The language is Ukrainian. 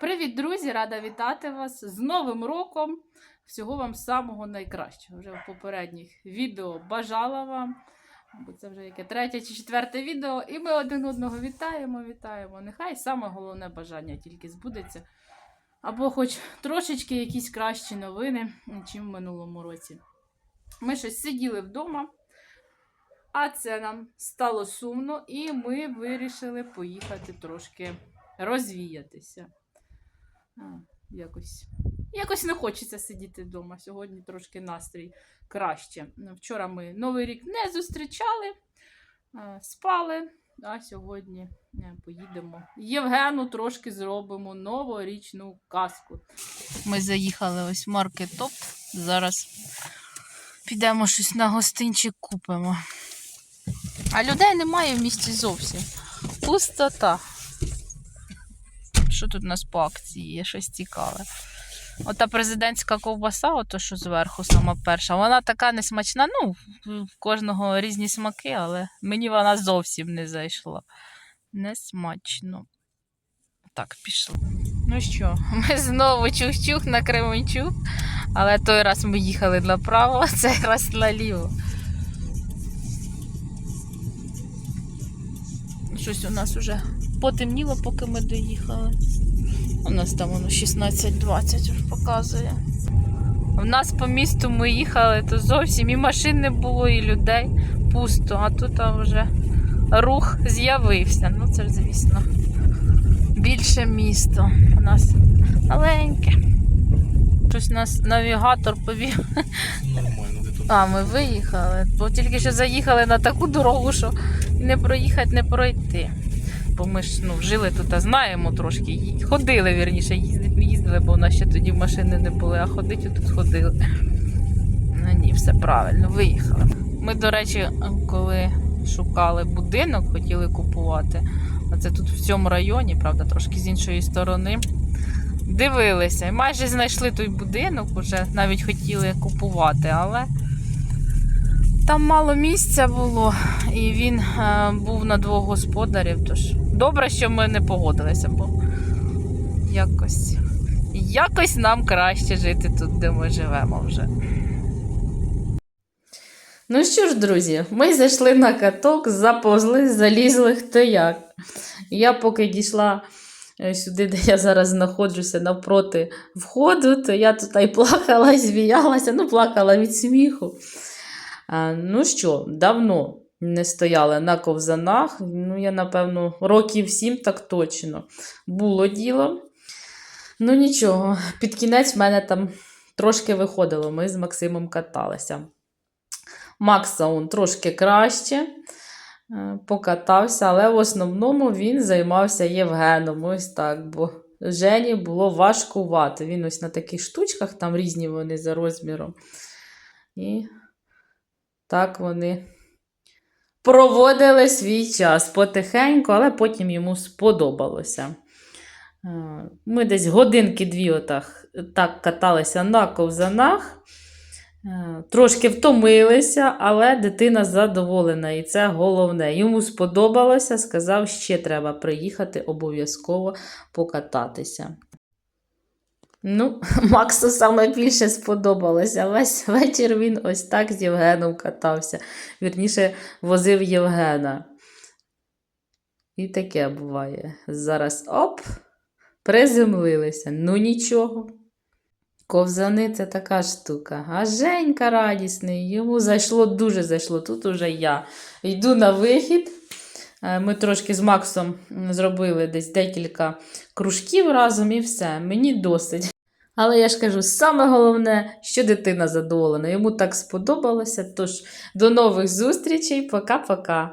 Привіт, друзі! Рада вітати вас з Новим роком. Всього вам самого найкращого. Вже в попередніх відео бажала вам. Бо це вже яке третє чи четверте відео. І ми один одного вітаємо, вітаємо. Нехай саме головне бажання тільки збудеться. Або хоч трошечки якісь кращі новини, ніж в минулому році. Ми щось сиділи вдома, а це нам стало сумно, і ми вирішили поїхати трошки розвіятися. Якось, якось не хочеться сидіти вдома. Сьогодні трошки настрій краще. Вчора ми Новий рік не зустрічали, спали, а сьогодні е, поїдемо. Євгену трошки зробимо новорічну казку. Ми заїхали ось в маркетоп. Зараз підемо щось на гостинчик купимо. А людей немає в місті зовсім. Пустота. Що тут у нас по акції є? Щось цікаве. Ота президентська ковбаса, ото що зверху, сама перша, вона така несмачна. Ну, в кожного різні смаки, але мені вона зовсім не зайшла. Несмачно. Так, пішли. Ну що, ми знову чух-чух на Кременчук, але той раз ми їхали направо, а цей раз наліво. Щось у нас уже потемніло, поки ми доїхали. У нас там воно 16-20 вже показує. В нас по місту ми їхали, то зовсім і машин не було, і людей пусто, а тут вже рух з'явився. Ну це ж, звісно, більше місто. У нас маленьке. Щось нас навігатор повів. Нормально, де тут. А, ми виїхали, бо тільки що заїхали на таку дорогу, що не проїхати, не пройти. Бо ми ж ну, жили тут, а знаємо трошки. Ходили, вірніше, їздити їздили, бо у нас ще тоді машини не були, а ходити тут ходили. Ну ні, все правильно, виїхали. Ми, до речі, коли шукали будинок, хотіли купувати. А це тут в цьому районі, правда, трошки з іншої сторони. Дивилися і майже знайшли той будинок, уже навіть хотіли купувати, але там мало місця було, і він е, був на двох господарів. Тож добре, що ми не погодилися, бо якось, якось нам краще жити тут, де ми живемо вже. Ну що ж, друзі, ми зайшли на каток, заповзли, залізли хто як. Я поки дійшла е, сюди, де я зараз знаходжуся навпроти входу, то я тут і плакала, звіялася, ну, плакала від сміху. А, ну що, давно не стояли на ковзанах. Ну, я, напевно, років сім так точно було діло. Ну, нічого, під кінець в мене там трошки виходило. Ми з Максимом каталися. Макса он трошки краще е, покатався, але в основному він займався Євгеном. Ось так, бо Жені було важкувати. Він ось на таких штучках, там різні вони за розміром. І так вони проводили свій час потихеньку, але потім йому сподобалося. Е, Ми десь годинки-дві отак так каталися на ковзанах. Е, Трошки втомилися, але дитина задоволена, і це головне. Йому сподобалося, сказав, ще треба приїхати обов'язково покататися. Ну, Максу саме більше сподобалося. Весь вечір він ось так з Євгеном катався. Вірніше, возив Євгена. І таке буває. Зараз оп, приземлилися. Ну нічого. Ковзани це така штука. А Женька радісний, йому зайшло, дуже зайшло. Тут уже я йду на вихід. Е, Ми трошки з Максом зробили десь декілька кружків разом і все. Мені досить. Але я ж кажу, саме головне, що дитина задоволена. Йому так сподобалося. Тож до нових зустрічей. Пока-пока.